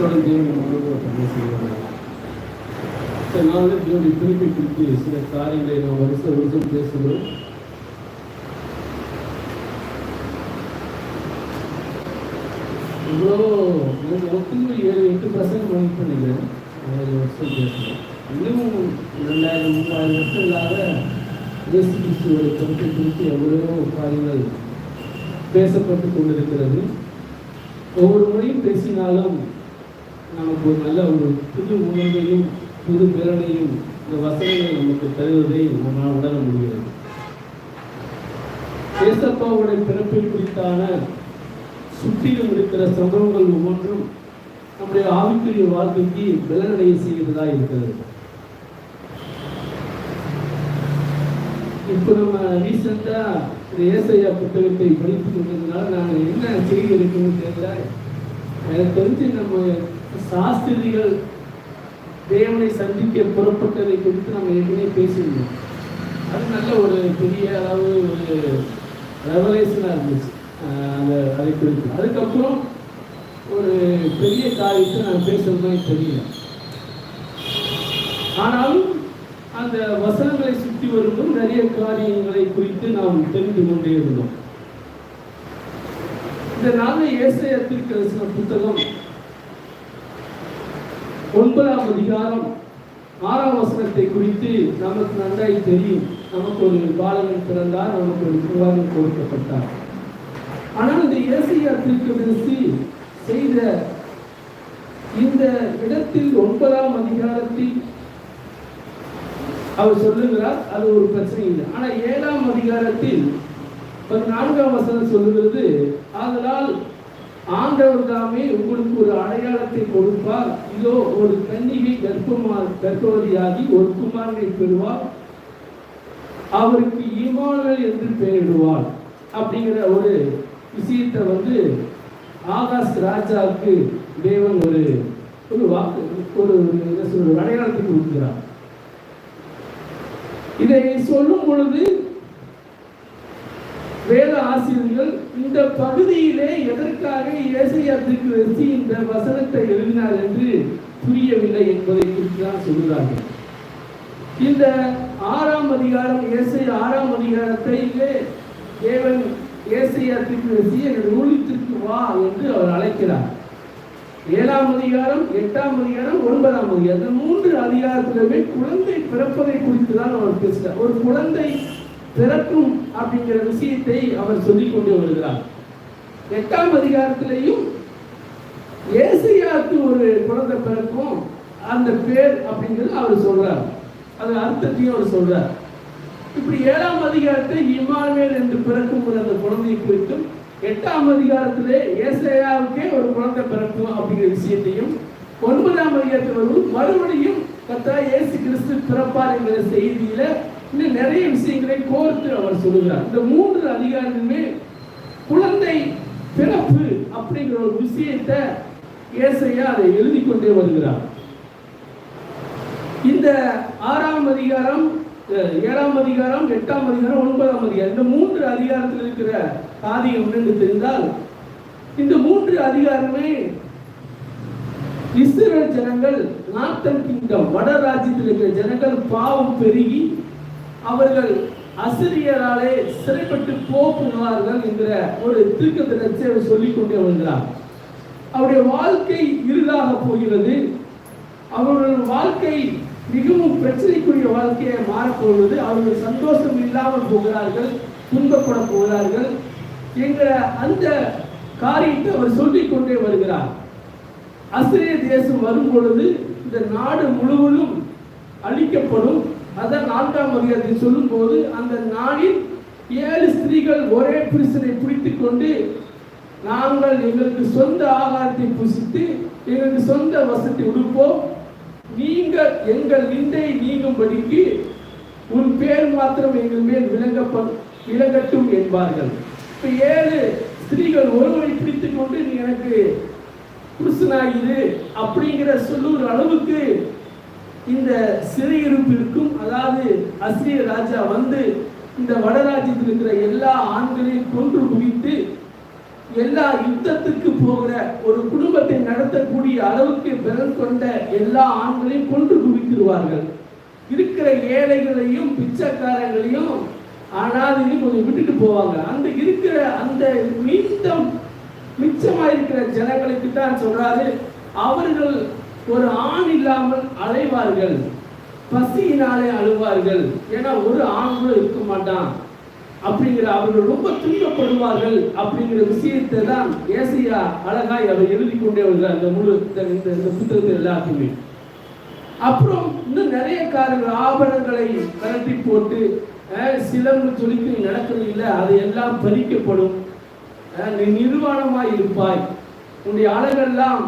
தொடர்ந்து தேவன் நான் வந்து திருப்பி திருப்பி சில காரியங்களை நான் வருஷம் வருஷம் பேசுகிறோம் இவ்வளோ ஒத்துமை ஏழு எட்டு பர்சன்ட் மதிப்பு பண்ணிக்கிறேன் ஏழு வருஷம் பேசுகிறேன். இன்னும் ரெண்டாயிரம் மூவாயிரம் வருஷம் இல்லாத இயேசு கிறிஸ்துவோட கருத்தை குறித்து எவ்வளவோ காரியங்கள் பேசப்பட்டு கொண்டிருக்கிறது. ஒவ்வொரு முறையும் பேசினாலும் நமக்கு ஒரு நல்ல ஒரு புது உணர்வையும் புது திறனையும் இந்த வசதிகளை நமக்கு தருவதை நம்மால் உணர முடிகிறது. ஏசப்பாவுடைய பிறப்பில் குறித்தான சுற்றிலும் இருக்கிற சம்பவங்கள் ஒவ்வொன்றும் நம்முடைய ஆவிக்குரிய வாழ்க்கைக்கு பலனடைய செய்கிறதா இருக்கிறது. இப்போ நம்ம ரீசெண்டாக இந்த ஏசையா புத்தகத்தை படித்து கொண்டதுனால நான் என்ன செய்தி இருக்குன்னு தெரியல. எனக்கு தெரிஞ்சு நம்ம சாஸ்திரிகள் தேவனை சந்திக்க புறப்பட்டதை குறித்து நம்ம ஏற்கனவே பேசியிருந்தோம். அது நல்ல ஒரு பெரிய அளவு ஒரு ரெவலேஷனாக இருந்துச்சு. அந்த அதை குறித்து. அதுக்கப்புறம் ஒரு பெரிய காரியத்தை நான் பேசுறது தெரியல. ஆனாலும் அந்த வசனங்களை சுற்றி வரும்போது நிறைய காரியங்களை குறித்து நாம் தெரிந்து கொண்டே இருந்தோம். இந்த நாளில் ஏசையா தீர்க்கதரிசன புத்தகம் ஒன்பதாம் அதிகாரம் ஆறாம் வசனத்தை குறித்து நமக்கு நன்றாய் தெரியும். நமக்கு ஒரு பாலகன் பிறந்தார் நமக்கு ஒரு குருவாகன் கொடுக்கப்பட்டார். ஆனால் இந்த ஏசையா தீர்க்கதரிசி செய்த இந்த இடத்தில் ஒன்பதாம் அதிகாரத்தில் அவர் சொல்லுகிறார் அது ஒரு பிரச்சனை இல்லை. ஆனா ஏழாம் அதிகாரத்தில் பதினான்காம் வசனம் சொல்லுகிறது ஆதலால் ஆண்டவர் தாமே உங்களுக்கு ஒரு அடையாளத்தை கொடுப்பார். இதோ ஒரு கன்னிகை கர்ப்பமா கர்ப்பவதியாகி ஒரு குமாரனை பெறுவார். அவருக்கு இமானல் என்று பெயரிடுவார். அப்படிங்கிற ஒரு விஷயத்தை வந்து ஆகாஷ் ராஜாவுக்கு தேவன் ஒரு ஒரு வாக்கு ஒரு ஒரு அடையாளத்தை கொடுக்கிறார். இதை சொல்லும் பொழுது வேத ஆசிரியர்கள் இந்த பகுதியிலே எதற்காக இயேசையாத்துக்கு வச்சு இந்த வசனத்தை எழுதினார் என்று புரியவில்லை என்பதை குறித்து தான் சொல்கிறார்கள். இந்த ஆறாம் அதிகாரம் இயேசை ஆறாம் அதிகாரத்திலே தேவன் இயேசையாத்துக்கு வச்சு என் ஊழியத்திற்கு வா என்று அவர் அழைக்கிறார். ஏழாம் அதிகாரம் எட்டாம் அதிகாரம் ஒன்பதாம் அதிகாரம் மூன்று அதிகாரத்திலுமே குழந்தை பிறப்பதை குறித்து தான் அவர் பேசுகிறார். ஒரு குழந்தை பிறக்கும் அப்படிங்கிற விஷயத்தை அவர் சொல்லிக் கொண்டு வருகிறார். எட்டாம் அதிகாரத்திலையும் ஏசியாவுக்கு ஒரு குழந்தை பிறக்கும் அந்த பேர் அப்படிங்கிறது அவர் சொல்றார். அது அர்த்தத்தையும் அவர் சொல்றார். இப்படி ஏழாம் அதிகாரத்தை இமானுவேல் என்று பிறக்கும் ஒரு அந்த குழந்தையை குறித்தும் எட்டாம் அதிகாரத்திலே ஏசையாவுக்கே ஒரு குழந்தை பிறக்கும் அப்படிங்கிற விஷயத்தையும் ஒன்பதாம் அதிகாரத்தில் வரும்போது மறுபடியும் கத்தா ஏசு கிறிஸ்து பிறப்பார் என்கிற செய்தியில இன்னும் நிறைய விஷயங்களை கோர்த்து அவர் சொல்லுகிறார். இந்த மூன்று அதிகாரங்களுமே குழந்தை பிறப்பு அப்படிங்கிற ஒரு விஷயத்தை ஏசையா அதை எழுதி கொண்டே வருகிறார். இந்த ஆறாம் அதிகாரம் ஏழாம் அதிகாரம் எட்டாம் அதிகாரம் ஒன்பதாம் அதிகாரம் இந்த மூன்று அதிகாரத்தில் இருக்கிற காரியம் என்னன்னு தெரிந்தால் இந்த மூன்று அதிகாரமே இஸ்ரேல் ஜனங்கள் நார்த்தன் கிங்டம் வட ராஜ்யத்தில் இருக்கிற ஜனங்கள் பாவம் பெருகி அவர்கள் அசிரியராலே சிறைப்பட்டு போக்குனார்கள் என்கிற ஒரு தீர்க்கதரிசி அவர் சொல்லிக் கொண்டே வருகிறார். அவருடைய வாழ்க்கை இருளாக போகிறது. அவர்கள் வாழ்க்கை மிகவும் பிரச்சனைக்குரிய வாழ்க்கையை மாறப்போகிறது. அவர்கள் சந்தோஷம் இல்லாமல் போகிறார்கள் துன்பப்பட போகிறார்கள் என்கிற அந்த காரியத்தை அவர் சொல்லிக் கொண்டே வருகிறார். அசிரிய தேசம் வரும் பொழுது இந்த நாடு முழுவதும் அழிக்கப்படும். அதான் நான்காம் அதிகாரத்தை சொல்லும் போது அந்த நாளில் ஏழு ஸ்திரீகள் ஒரே புருஷனை பிடித்து கொண்டு நாங்கள் எங்களுக்கு சொந்த ஆகாரத்தை புசித்து எங்களுக்கு சொந்த வசதி உடுப்போம். நீங்கள் எங்கள் நிந்தை நீங்கும்படிக்கு உன் பேர் மாத்திரம் எங்கள் மேல் விளங்கப்ப விளங்கட்டும் என்பார்கள். இப்ப ஏழு ஸ்திரீகள் ஒருவரை பிடித்துக் கொண்டு நீ எனக்கு புருஷனாகிது அப்படிங்கிற சொல்லுற அளவுக்கு இந்த சிறையிருப்பிற்கும் அதாவது அசிரிய ராஜா வந்து இந்த வடராஜ்யத்தில் இருக்கிற எல்லா ஆண்களையும் கொன்று குவித்து எல்லா யுத்தத்துக்கு போகிற ஒரு குடும்பத்தை நடத்தக்கூடிய அளவுக்கு பெறல் கொண்ட எல்லா ஆண்களையும் கொன்று குவித்திருவார்கள். இருக்கிற ஏழைகளையும் பிச்சைக்காரங்களையும் அனாதையும் கொஞ்சம் விட்டுட்டு போவாங்க. அந்த இருக்கிற அந்த மீண்டும் மிச்சமாக இருக்கிற ஜனங்களுக்கு தான் சொல்றாரு. அவர்கள் ஒரு ஆண் இல்லாமல் அலைவார்கள். பசியினாலே அழுவார்கள். ஏன்னா ஒரு ஆண் கூட இருக்க மாட்டான். அப்படிங்கிற அவர்கள் ரொம்ப துன்பப்படுவார்கள் அப்படிங்கிற விஷயத்தை தான் ஏசியா அழகாய் அவர் எழுதி கொண்டே வருகிறார். அந்த முழு இந்த- இந்த புத்தகத்தில் எல்லாத்தையுமே அப்புறம் இன்னும் நிறைய காரங்கள் ஆபரணங்களை கலட்டி போட்டு அஹ், சிலம்பு துணிக்கு நடக்கிறது இல்லை அது எல்லாம் பறிக்கப்படும். அஹ், நிர்வாணமாய் இருப்பாய். உன்னுடைய அழகெல்லாம்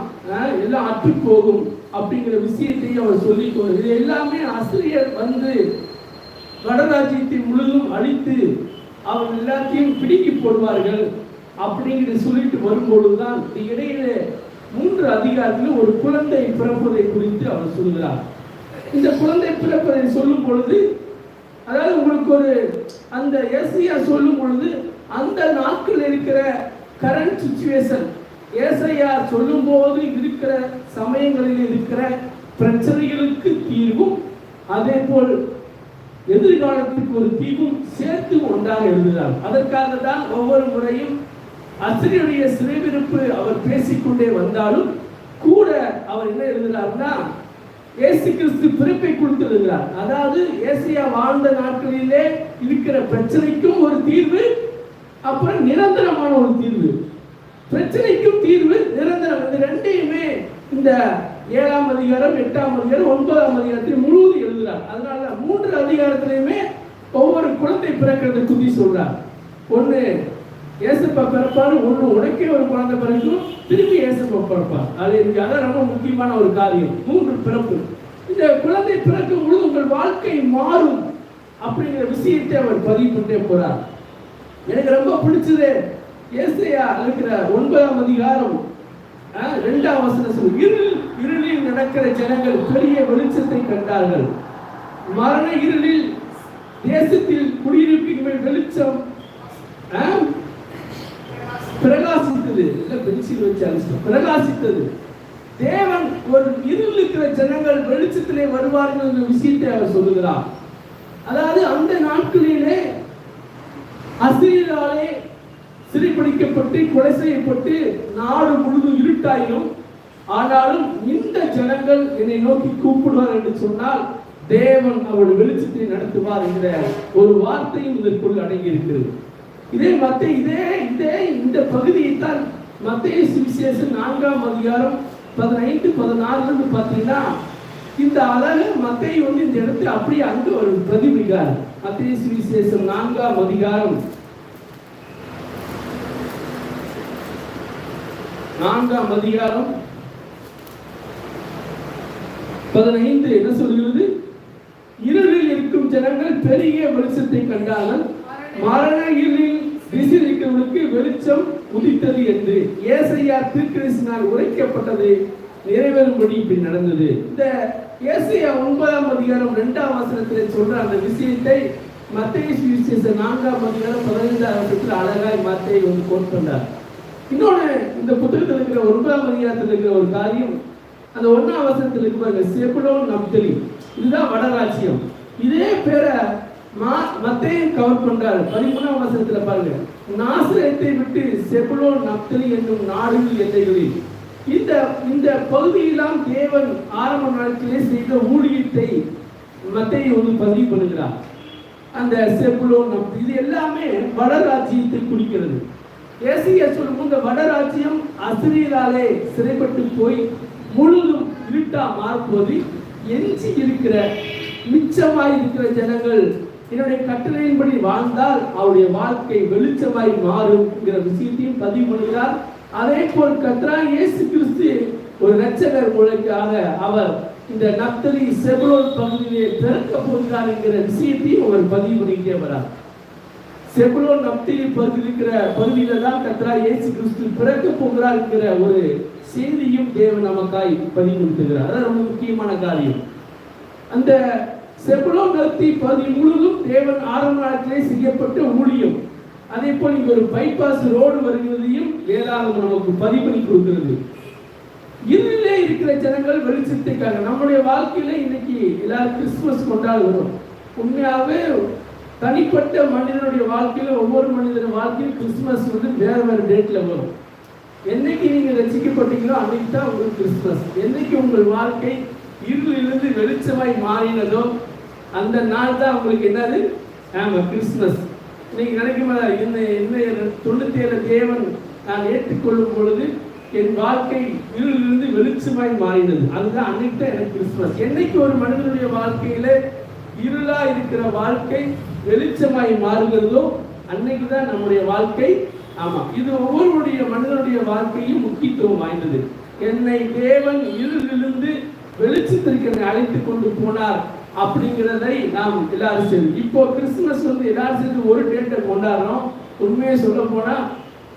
எல்லாம் அற்று போகும் அப்படிங்கிற விஷயத்தையும் அவர் சொல்லிக் இது எல்லாமே ஆசிரியர் வந்து வடராஜ்யத்தை முழுதும் அழித்து அவர் எல்லாத்தையும் பிடிக்கி போடுவார்கள் அப்படிங்கிறது சொல்லிட்டு வரும்பொழுதுதான் தான் இடையிலே மூன்று அதிகாரத்தில் ஒரு குழந்தை பிறப்பதை குறித்து அவர் சொல்கிறார். இந்த குழந்தை பிறப்பதை சொல்லும் பொழுது அதாவது உங்களுக்கு ஒரு அந்த ஏசியா சொல்லும் பொழுது அந்த நாட்கள் இருக்கிற கரண்ட் சுச்சுவேஷன் ஏசையா சொல்லும் போது இருக்கிற சமயங்களில் இருக்கிற பிரச்சனைகளுக்கு தீர்வும் அதே போல் எதிர்காலத்திற்கு ஒரு தீவும் சேர்த்து ஒன்றாக எழுதுகிறார். அதற்காக தான் ஒவ்வொரு முறையும் அசிரியருடைய சிறைவிருப்பு அவர் பேசிக்கொண்டே வந்தாலும் கூட அவர் என்ன எழுதுகிறார்னா ஏசு கிறிஸ்து பிறப்பை கொடுத்து அதாவது ஏசியா வாழ்ந்த நாட்களிலே இருக்கிற பிரச்சனைக்கும் ஒரு தீர்வு அப்புறம் நிரந்தரமான ஒரு தீர்வு. பிரச்சனைக்கும் தீர்வு நிரந்தரம். இது ரெண்டையுமே இந்த ஏழாம் அதிகாரம் எட்டாம் அதிகாரம் ஒன்பதாம் அதிகாரத்தில் முழுவதும் எழுதுறார் அதனால மூன்று அதிகாரத்திலையுமே ஒவ்வொரு குழந்தை பிறக்கிறத குதி சொல்றார். ஒன்று ஏசப்பா பிறப்பாரு ஒன்று உனக்கே ஒரு குழந்தை பிறக்கும் திருப்பி ஏசப்பா பிறப்பார். அது எனக்கு அதான் ரொம்ப முக்கியமான ஒரு காரியம். மூன்று பிறப்பு இந்த குழந்தை பிறக்கும் பொழுது உங்கள் வாழ்க்கை மாறும் அப்படிங்கிற விஷயத்தை அவர் பதிவு பண்ணே போறார். எனக்கு ரொம்ப பிடிச்சது ஏசையா இருக்கிற ஒன்பதாம் அதிகாரம் இரண்டாம் வசனம் சொல்லு இருள் இருளில் நடக்கிற ஜனங்கள் பெரிய வெளிச்சத்தை கண்டார்கள். மரண இருளில் தேசத்தில் குடியிருப்பின் வெளிச்சம் பிரகாசித்தது. இல்ல பென்சில் வச்சு பிரகாசித்தது. தேவன் ஒரு இருள் இருக்கிற ஜனங்கள் வெளிச்சத்திலே வருவார்கள் என்ற விஷயத்தை அவர் சொல்லுகிறார். அதாவது அந்த நாட்களிலே அசிரியராலே சிறைப்பிடிக்கப்பட்டு கொலை செய்யப்பட்டு நாடு முழுதும் இருட்டாயினும் ஆனாலும் இந்த ஜனங்கள் என்னை நோக்கி கூப்பிடுவார் என்று சொன்னால் தேவன் அவள் வெளிச்சத்தை நடத்துவார் என்ற ஒரு வார்த்தையும் இதற்குள் அடங்கி இருக்கிறது இதே மத்த இதே இதே இந்த பகுதியை தான் மத்திய சுவிசேஷம் நான்காம் அதிகாரம் பதினைந்து பதினாறுல பார்த்தீங்கன்னா இந்த அழகு மத்திய வந்து இந்த இடத்துல அப்படியே அங்கு ஒரு பிரதிபிகார் மத்திய சுவிசேஷம் நான்காம் அதிகாரம் நான்காம் அதிகாரம் பதினைந்து என்ன சொல்கிறது? இருளில் இருக்கும் ஜனங்கள் பெரிய வெளிச்சத்தை கண்டாலும் மரண இருளில் விசிறிக்கிறவனுக்கு வெளிச்சம் உதித்தது என்று ஏசையா திருக்கிருஷ்ணால் உரைக்கப்பட்டது நிறைவேறும்படி இப்படி நடந்தது. இந்த ஏசையா ஒன்பதாம் அதிகாரம் இரண்டாம் வசனத்தில் சொல்ற அந்த விஷயத்தை மத்திய சுவிசேஷ நான்காம் அதிகாரம் பதினைந்தாம் வருஷத்தில் அழகாய் மத்தியை வந்து கோட் பண்ணார். இன்னொன்னு இந்த புத்தகத்தில் இருக்கிற ஒன்பதாம் அதிகாரத்தில் இருக்கிற ஒரு காரியம் அந்த ஒன்னாம் வசனத்தில் இருக்கிற பாருங்க செபுலோன் நப்தலி. இதுதான் வடராட்சியம் இதே பேரை மா மத்தையும் கவர் பண்றாரு. பதிமூணாம் வசனத்துல பாருங்க நாசிரியத்தை விட்டு செபுலோ நப்தலி என்னும் நாடுகள் எல்லைகளில் இந்த இந்த பகுதியெல்லாம் தேவன் ஆரம்ப நாட்களே செய்த ஊழியத்தை மத்தையை வந்து பதிவு பண்ணுகிறார். அந்த செபுலோ நப்தி இது எல்லாமே வடராஜ்யத்தை குறிக்கிறது. ஏசியா சொல்லும் இந்த வடராஜ்யம் அசிரியராலே சிறைப்பட்டு போய் முழுதும் இருட்டா மாறும்போது எஞ்சி இருக்கிற மிச்சமாய் இருக்கிற ஜனங்கள் என்னுடைய கட்டளையின்படி வாழ்ந்தால் அவருடைய வாழ்க்கை வெளிச்சமாய் மாறும் என்கிற விஷயத்தையும் பதிவு பண்ணுகிறார். அதே போல் கத்ரா இயேசு கிறிஸ்து ஒரு இரட்சகர் மூலக்காக அவர் இந்த நத்தலி செபுலோன் பகுதியிலே திறக்க போகிறார் என்கிற விஷயத்தையும் அவர் பதிவு பண்ணிக்கிட்டே வரார். செபுலோன் நப்தலி பகுதியில் இருக்கிற பகுதியில தான் கத்ரா இயேசு கிறிஸ்து பிறக்க போகிறார் என்கிற ஒரு செய்தியும் தேவன் நமக்காய் பதிவு கொடுத்துகிறார் அதான் ரொம்ப முக்கியமான காரியம். அந்த செபுலோன் நப்தி பகுதி முழுவதும் தேவன் ஆரம்ப நாட்டிலே செய்யப்பட்ட ஊழியம். அதே போல் இங்க ஒரு பைபாஸ் ரோடு வருகிறதையும் வேதாகம் நமக்கு பதிவு பண்ணி கொடுக்கிறது. இருளிலே இருக்கிற ஜனங்கள் வெளிச்சத்துக்காக நம்முடைய வாழ்க்கையில இன்னைக்கு எல்லாரும் கிறிஸ்துமஸ் கொண்டாடுகிறோம். உண்மையாவே தனிப்பட்ட மனிதனுடைய வாழ்க்கையில் ஒவ்வொரு மனிதனுடைய வாழ்க்கையில் கிறிஸ்துமஸ் வந்து வேற வேற டேட்ல வரும். என்னைக்கு நீங்க ரசிக்கப்பட்டீங்களோ அன்னைக்கு தான் உங்களுக்கு கிறிஸ்துமஸ் என்னைக்கு உங்கள் வாழ்க்கை இருளிலிருந்து வெளிச்சமாய் மாறினதோ அந்த நாள் தான் உங்களுக்கு என்னது? ஆமா கிறிஸ்துமஸ் நீங்க நினைக்கும் என்ன என்ன தொண்ணூத்தி ஏழு தேவன் நான் ஏற்றுக்கொள்ளும் பொழுது என் வாழ்க்கை இருளிலிருந்து வெளிச்சமாய் மாறினது. அதுதான் அன்னைக்கு தான் எனக்கு கிறிஸ்துமஸ் என்னைக்கு ஒரு மனிதனுடைய வாழ்க்கையில இருளா இருக்கிற வாழ்க்கை வெளிச்சமாய் மாறுகிறதோ அன்னைக்கு தான் நம்முடைய வாழ்க்கை. ஆமா இது ஒவ்வொருடைய மனிதனுடைய வாழ்க்கையும் முக்கியத்துவம் வாய்ந்தது. என்னை தேவன் இருளிலிருந்து வெளிச்சத்திற்கு என்னை அழைத்து கொண்டு போனார் அப்படிங்கிறதை நாம் எல்லாரும் சேர்ந்து இப்போ கிறிஸ்துமஸ் வந்து எல்லாரும் சேர்ந்து ஒரு டேட்டை கொண்டாடுறோம். உண்மையை சொல்ல போனா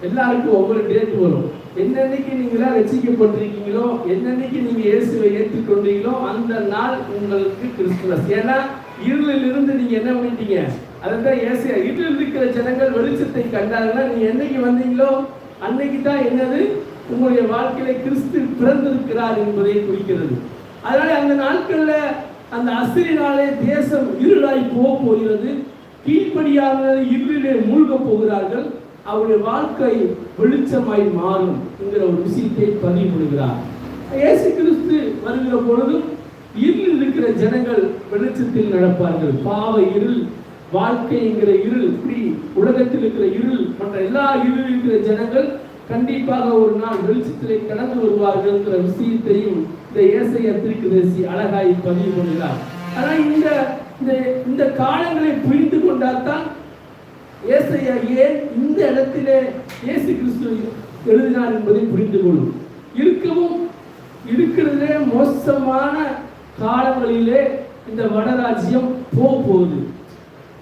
எல்லாருக்கும் ஒவ்வொரு டேட் வரும். என்னன்னைக்கு நீங்களாம் ரசிக்கப்பட்டிருக்கீங்களோ என்னன்னைக்கு நீங்க இயேசுவை ஏற்றுக்கொண்டீங்களோ அந்த நாள் உங்களுக்கு கிறிஸ்துமஸ். ஏன்னா இருளில் இருந்து நீங்க என்ன பண்ணிட்டீங்க? அதுதான் ஏசியா இருளில் இருக்கிற ஜனங்கள் வெளிச்சத்தை கண்டாங்கன்னா நீங்க என்னைக்கு வந்தீங்களோ அன்னைக்கு தான் என்னது? உங்களுடைய வாழ்க்கையில கிறிஸ்து பிறந்திருக்கிறார் என்பதை குறிக்கிறது. அதனால அந்த நாட்கள்ல அந்த அசிரினாலே தேசம் இருளாய் போக போகிறது. கீழ்ப்படியாக இருளிலே மூழ்க போகிறார்கள். அவருடைய வாழ்க்கை வெளிச்சமாய் மாறும் என்கிற ஒரு விஷயத்தை பதிவு இயேசு கிறிஸ்து வருகிற பொழுதும் இருக்கிற ஜனங்கள் வெளிச்சத்தில் நடப்பார்கள். பாவ இருள் வாழ்க்கை என்கிற இருள் இப்படி உலகத்தில் இருக்கிற இருள் மற்ற எல்லா இருள் இருக்கிற ஜனங்கள் கண்டிப்பாக ஒரு நாள் வெளிச்சத்திலே கடந்து வருவார்கள் என்ற விஷயத்தையும் இந்த ஏசைய திருக்குதேசி அழகாய் பதிவு பண்ணுகிறார் ஆனா இந்த இந்த காலங்களை புரிந்து கொண்டால்தான் ஏசையா ஏன் இந்த இடத்திலே இயேசு கிறிஸ்து எழுதினார் என்பதை புரிந்து கொள்ளும். இருக்கவும் இருக்கிறதுலே மோசமான காலங்களிலே இந்த வடராஜ்யம் போக போகுது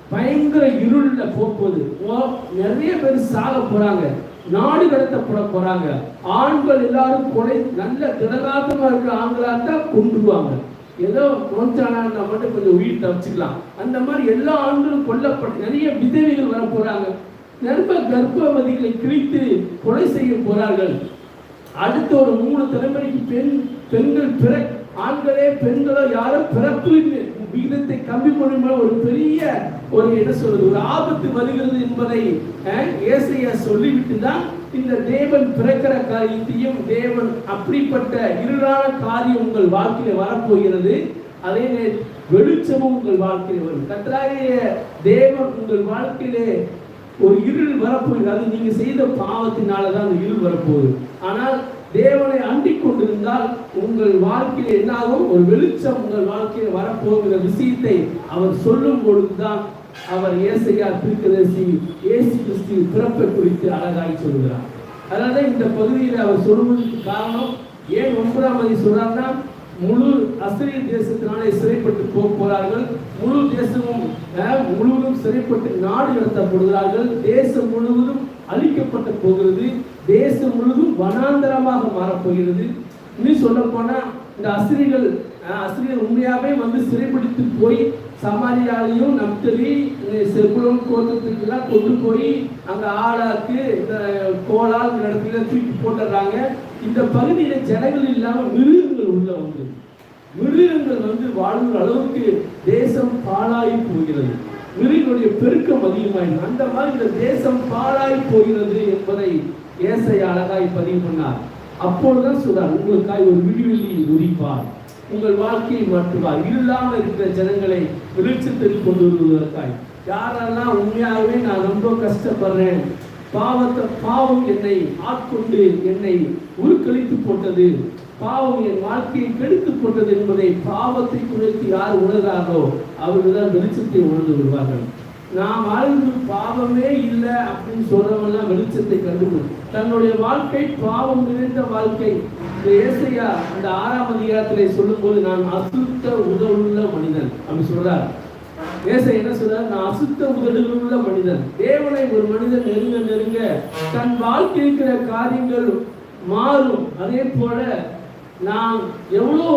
பயங்கர இருளில் போக போகுது ஓ- நிறைய பேர் சாக போறாங்க. நாடு கடத்தப்பட போறாங்க. ஆண்கள் எல்லாரும் கொலை நல்ல திடகாத்தமா இருக்கிற ஆண்களா தான் கொண்டுருவாங்க ஏதோ நோஞ்சானா மட்டும் கொஞ்சம் உயிர் தப்பிச்சுக்கலாம் அந்த மாதிரி எல்லா ஆண்களும் கொல்லப்பட்டு நிறைய விதவைகள் வர போறாங்க. நிரம்ப கர்ப்பவதிகளை கிழித்து கொலை செய்ய போறார்கள். அடுத்த ஒரு மூணு தலைமுறைக்கு பெண் பெண்கள் பிற ஆண்களே பெண்களோ யாரும் பிறப்பு விகிதத்தை கம்மி பண்ணும் ஒரு பெரிய ஒரு என்ன சொல்றது ஒரு ஆபத்து வருகிறது என்பதை அஹ், சொல்லிவிட்டு தான் இந்த தேவன் பிறக்கிற காரியத்தையும் தேவன் அப்படிப்பட்ட இருளான காரியம் உங்கள் வாழ்க்கையில வரப்போகிறது. அதே வெளிச்சமும் உங்கள் வாழ்க்கையில வரும். கத்தராகிய தேவன் உங்கள் வாழ்க்கையிலே ஒரு இருள் வரப்போகிறது. அது நீங்க செய்த பாவத்தினால தான் அந்த இருள் வரப்போகுது. ஆனால் தேவனை அண்டிக் கொண்டிருந்தால் உங்கள் வாழ்க்கையில் என்னாகும்? ஒரு வெளிச்சம் உங்கள் வாழ்க்கையில் வரப்போகிற விஷயத்தை அவர் சொல்லும் பொழுதுதான் அவர் ஏசையா திருக்கதேசி ஏசு கிறிஸ்து பிறப்பை குறித்து அழகாய் சொல்கிறார். அதனால இந்த பகுதியில் அவர் சொல்வதற்கு காரணம் ஏன் ஒன்பதாம் மதி சொல்றாருன்னா முழு அசிரிய தேசத்தினாலே சிறைப்பட்டு போக போறார்கள் முழு தேசமும் அஹ், முழுவதும் சிறைப்பட்டு நாடு நடத்தப்படுகிறார்கள் தேசம் முழுவதும் அழிக்கப்பட்டு போகிறது. தேசம் முழுதும் வனாந்தரமாக மாறப்போகிறது இன்னும் சொல்ல போனா இந்த அசிரிகள் அசிரியர் உண்மையாவே வந்து சிறைப்பிடித்து போய் சமாரியாலையும் நப்தலி செகுலம் கோத்தத்துக்கெல்லாம் கொண்டு போய் அந்த ஆளாக்கு இந்த கோலால் இந்த இடத்துல தூக்கி போட்டுடுறாங்க இந்த பகுதியில ஜனங்கள் இல்லாமல் மிருகங்கள் உள்ள வந்து மிருகங்கள் வந்து வாழ்கிற அளவுக்கு தேசம் பாழாகி போகிறது. மிருகங்களுடைய பெருக்கம் அதிகமாயிடும் அந்த மாதிரி இந்த தேசம் பாழாகி போகிறது என்பதை ஏசை அழகாய் பதிவு பண்ணார். அப்பொழுதுதான் சொல்றார் உங்களுக்காய் ஒரு விடுவெளியை உரிப்பார் உங்கள் வாழ்க்கையை மாற்றுவார் இல்லாமல் இருக்கிற ஜனங்களை வெளிச்சத்தில் கொண்டு வருவதற்காய். யாரெல்லாம் உண்மையாகவே நான் ரொம்ப கஷ்டப்படுறேன். பாவத்தை பாவம் என்னை ஆட்கொண்டு என்னை உருக்களித்து போட்டது. பாவம் என் வாழ்க்கையை கெடுத்து போட்டது என்பதை பாவத்தை குறித்து யார் உணர்கிறார்களோ அவர்கள் தான் வெளிச்சத்தை உணர்ந்து விடுவார்கள். நாம் வாழ்ந்து பாவமே இல்லை அப்படின்னு சொல்றவங்கலாம் வெளிச்சத்தை கண்டுபிடி. தன்னுடைய வாழ்க்கை பாவம் நிறைந்த வாழ்க்கை. இந்த ஏசையா அந்த ஆறாம் அதிகாரத்திலே சொல்லும்போது நான் அசுத்த உதவுள்ள மனிதன் அப்படின்னு சொல்றார். ஏசை என்ன சொல்றார்? நான் அசுத்த உதடுகளுள்ள மனிதன். தேவனை ஒரு மனிதன் நெருங்க நெருங்க தன் வாழ்க்கை இருக்கிற காரியங்கள் மாறும். அதே போல நாம் எவ்வளோ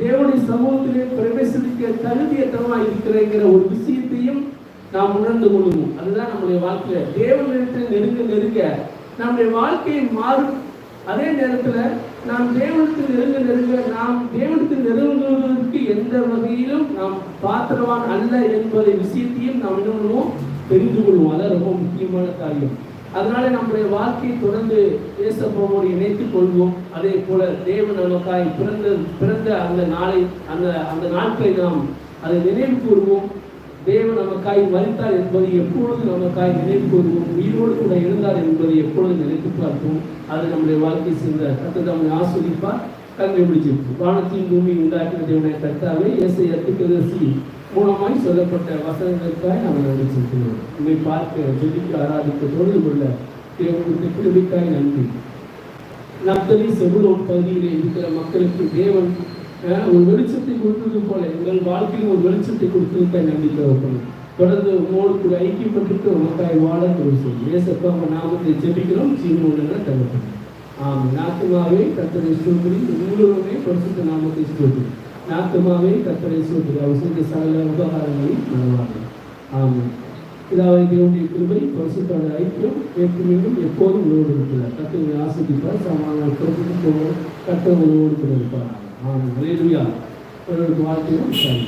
தேவனுடைய சமூகத்திலே பிரவேசிக்க தகுதியற்றமாக இருக்கிறேங்கிற ஒரு விஷயத்தையும் நாம் உணர்ந்து கொள்வோம் அதுதான் நம்முடைய வாழ்க்கையில. தேவனிடத்தில் நெருங்க நெருங்க நம்முடைய வாழ்க்கையை மாறும். அதே நேரத்துல நாம் தேவனத்தில் நெருங்க நெருங்க நாம் தேவனத்தில் நெருங்குவதற்கு எந்த வகையிலும் நாம் பாத்திரவான் அல்ல என்பதை விஷயத்தையும் நாம் என்ன பண்ணுவோம்? தெரிந்து கொள்வோம். அதான் ரொம்ப முக்கியமான காரியம். அதனால நம்முடைய வாழ்க்கையை தொடர்ந்து இயேசப்பவோடு இணைத்துக் கொள்வோம். அதே போல தேவன் நமக்காய் பிறந்த பிறந்த அந்த நாளை அந்த அந்த நாட்களை நாம் அதை நினைவு கூறுவோம். தேவன் நமக்காய் மறித்தார் என்பதை எப்பொழுது நமக்காய் நினைவு கூறுவோம் உயிரோடு கூட இருந்தார் என்பதை எப்பொழுது நினைத்து பார்ப்போம்? அது நம்முடைய வாழ்க்கை சிந்த கத்தை நம்மை ஆஸ்வதிப்பார் கண்ணை பிடிச்சிருக்கும் வானத்தையும் பூமி உண்டாக்கின தேவனை கத்தாவே இயேசை அத்துக்கதசி மூலமாய் சொல்லப்பட்ட வசனங்களுக்காய் நாம் நன்றி செலுத்துகிறோம். பார்க்க ஜெபிக்க ஆராதிக்க தொடர்பு கொள்ள தேவனுக்கு கிருபிக்காய் நன்றி. நப்தலி செபுலோன் பகுதியிலே இருக்கிற மக்களுக்கு தேவன் ஒரு வெளிச்சத்தை கொடுத்தது போல எங்கள் வாழ்க்கையில் ஒரு வெளிச்சத்தை கொடுத்ததுக்காய் நன்றி தேவைப்படும் தொடர்ந்து உங்களோடு கூட ஐக்கியப்பட்டு உனக்காய் வாழ ஒரு சொல்லி ஏசப்பா உங்க நாமத்தை ஜெபிக்கிறோம். சீனோடு தகப்படும் ஆம் நாத்துமாவே கத்தரை சோதரி உங்களுமே பரிசுத்த நாமத்தை சோதரி நாத்துமாவே கத்தரை சோதரி அவர் செஞ்ச சகல உபகாரங்களை மனவாங்க ஆமாம் இதாவது தேவனுடைய கிருபை பரிசுத்தோட ஐக்கியம் ஏற்று மீண்டும் எப்போதும் உங்களோடு இருக்கிறார். கத்தரை ஆசிரிப்பார் சமாதான கத்தவங்களோடு கூட இருப்பார். ஆமாம் அலையிலுயா அவர்களுக்கு வாழ்க்கையும் சரி